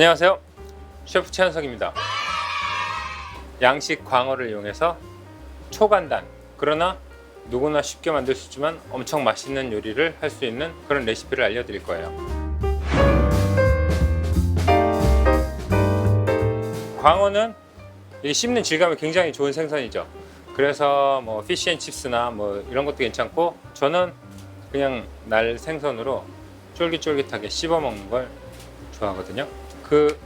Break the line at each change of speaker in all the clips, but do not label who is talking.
안녕하세요. 셰프 최한석입니다. 양식 광어를 이용해서 초간단 그러나 누구나 쉽게 만들 수 있지만 엄청 맛있는 요리를 할 수 있는 그런 레시피를 알려드릴 거예요. 광어는 이 씹는 질감이 굉장히 좋은 생선이죠. 그래서 뭐 피시앤칩스나 뭐 이런 것도 괜찮고 저는 그냥 날 생선으로 쫄깃쫄깃하게 씹어 먹는 걸 좋아하거든요. 그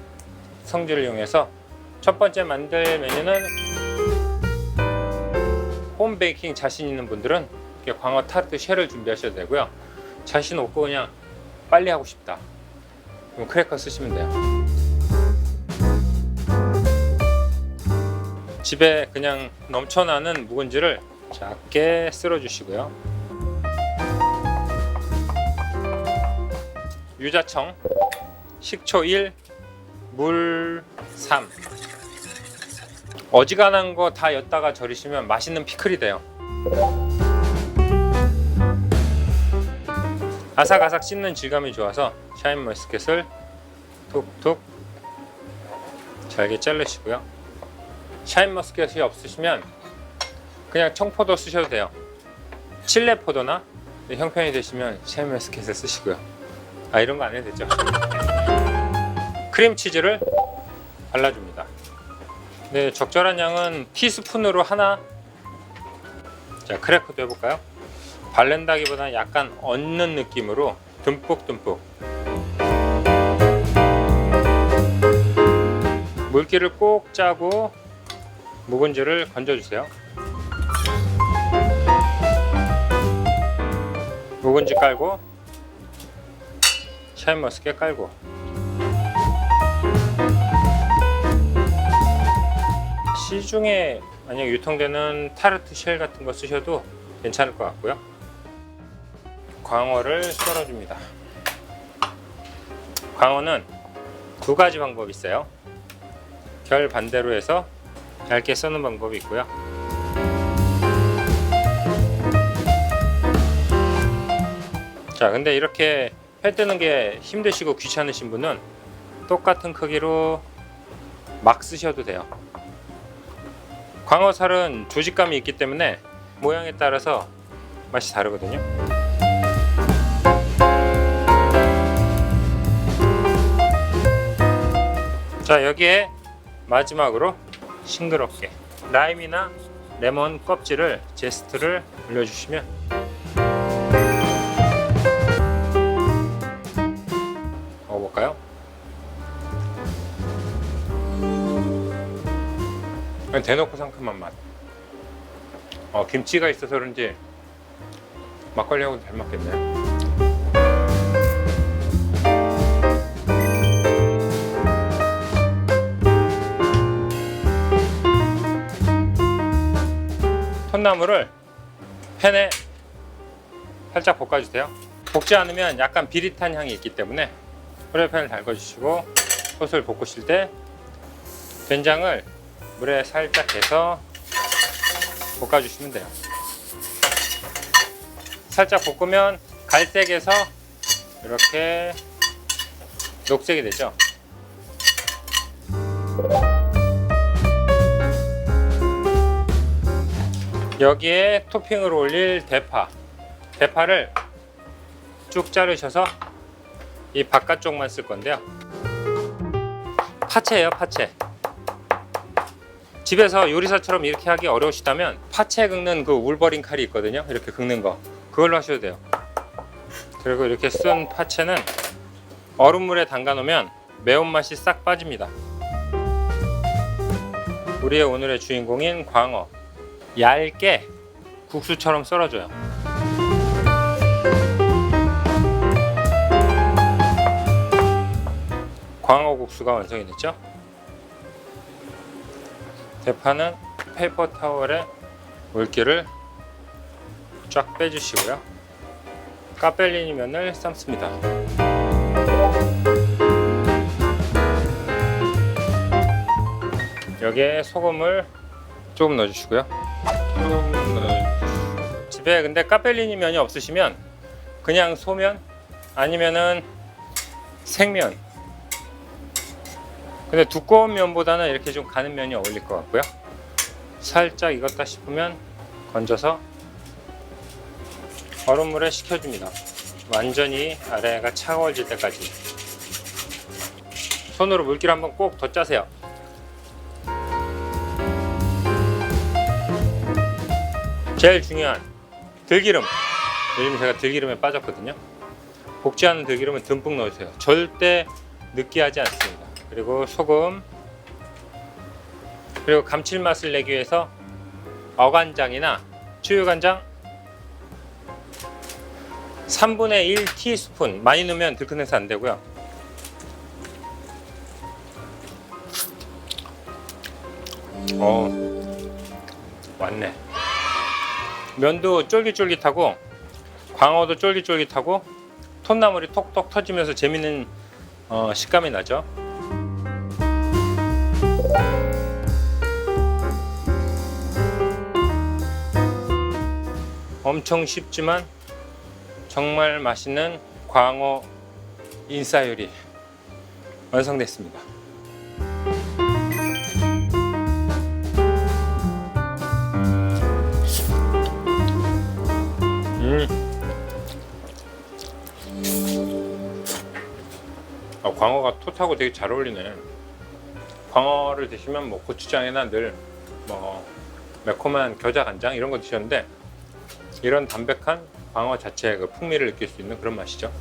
성질을 이용해서 첫 번째 만들 메뉴는 홈 베이킹 자신 있는 분들은 광어 타르트 쉘을 준비하셔도 되고요. 자신 없고 그냥 빨리 하고 싶다. 그럼 크래커 쓰시면 돼요. 집에 그냥 넘쳐나는 묵은지를 작게 쓸어 주시고요. 유자청, 식초 1, 물 3. 어지간한 거 다 엿다가 절이시면 맛있는 피클이 돼요. 아삭아삭 씹는 질감이 좋아서 샤인 머스켓을 톡톡 잘게 자르시고요. 샤인 머스켓이 없으시면 그냥 청포도 쓰셔도 돼요. 칠레 포도나 형편이 되시면 샤인 머스켓을 쓰시고요. 아 이런 거 안 해도 되죠. 크림치즈를 발라줍니다. 네, 적절한 양은 티스푼으로 하나. 자, 크래커도 해볼까요? 바른다기보다 약간 얹는 느낌으로 듬뿍듬뿍. 물기를 꼭 짜고 묵은지를 건져주세요. 묵은지 깔고 샤인머스켓 깔고 시중에 만약 유통되는 타르트 쉘 같은 거 쓰셔도 괜찮을 것 같고요. 광어를 썰어줍니다. 광어는 두 가지 방법이 있어요. 결 반대로 해서 얇게 써는 방법이 있고요. 자, 근데 이렇게 회 뜨는 게 힘드시고 귀찮으신 분은 똑같은 크기로 막 쓰셔도 돼요. 광어살은 조직감이 있기 때문에 모양에 따라서 맛이 다르거든요. 자, 여기에 마지막으로 싱그럽게 라임이나 레몬 껍질을 제스트를 올려주시면 그냥 대놓고 상큼한 맛. 어, 김치가 있어서 그런지 막걸리하고 잘 맞겠네요. 톤나물을 팬에 살짝 볶아주세요. 볶지 않으면 약간 비릿한 향이 있기 때문에 프라이팬을 달궈주시고 소스를 볶으실 때 된장을 물에 살짝 해서 볶아주시면 돼요. 살짝 볶으면 갈색에서 이렇게 녹색이 되죠. 여기에 토핑으로 올릴 대파. 대파를 쭉 자르셔서 이 바깥쪽만 쓸 건데요. 파채예요, 파채. 집에서 요리사처럼 이렇게 하기 어려우시다면 파채 긁는 그 울버린 칼이 있거든요. 이렇게 긁는 거. 그걸로 하셔도 돼요. 그리고 이렇게 쓴 파채는 얼음물에 담가 놓으면 매운맛이 싹 빠집니다. 우리의 오늘의 주인공인 광어. 얇게 국수처럼 썰어줘요. 광어 국수가 완성이 됐죠? 대파는 페이퍼 타월에 물기를 쫙 빼주시고요. 까펠리니 면을 삶습니다. 여기에 소금을 조금 넣어주시고요. 집에 근데 까펠리니 면이 없으시면 그냥 소면 아니면은 생면 근데 두꺼운 면보다는 이렇게 좀 가는 면이 어울릴 것 같고요. 살짝 익었다 싶으면 건져서 얼음물에 식혀줍니다. 완전히 아래가 차가워질 때까지. 손으로 물기를 한번 꼭 덧짜세요. 제일 중요한 들기름. 요즘 제가 들기름에 빠졌거든요. 않은 들기름은 듬뿍 넣으세요. 절대 느끼하지 않습니다. 그리고 소금. 그리고 감칠맛을 내기 위해서 어간장이나 추유간장 3분의 1 티스푼 많이 넣으면 들큰해서 안 되고요. 어, 왔네. 면도 쫄깃쫄깃하고 광어도 쫄깃쫄깃하고 톳나물이 톡톡 터지면서 재밌는 어, 식감이 나죠. 엄청 쉽지만 정말 맛있는 광어 인싸 요리 완성됐습니다. 음. 아, 광어가 톳하고 되게 잘 어울리네. 광어를 드시면 뭐 고추장이나 늘뭐 매콤한 겨자 간장 이런 거 드셨는데 이런 담백한 광어 자체의 그 풍미를 느낄 수 있는 그런 맛이죠.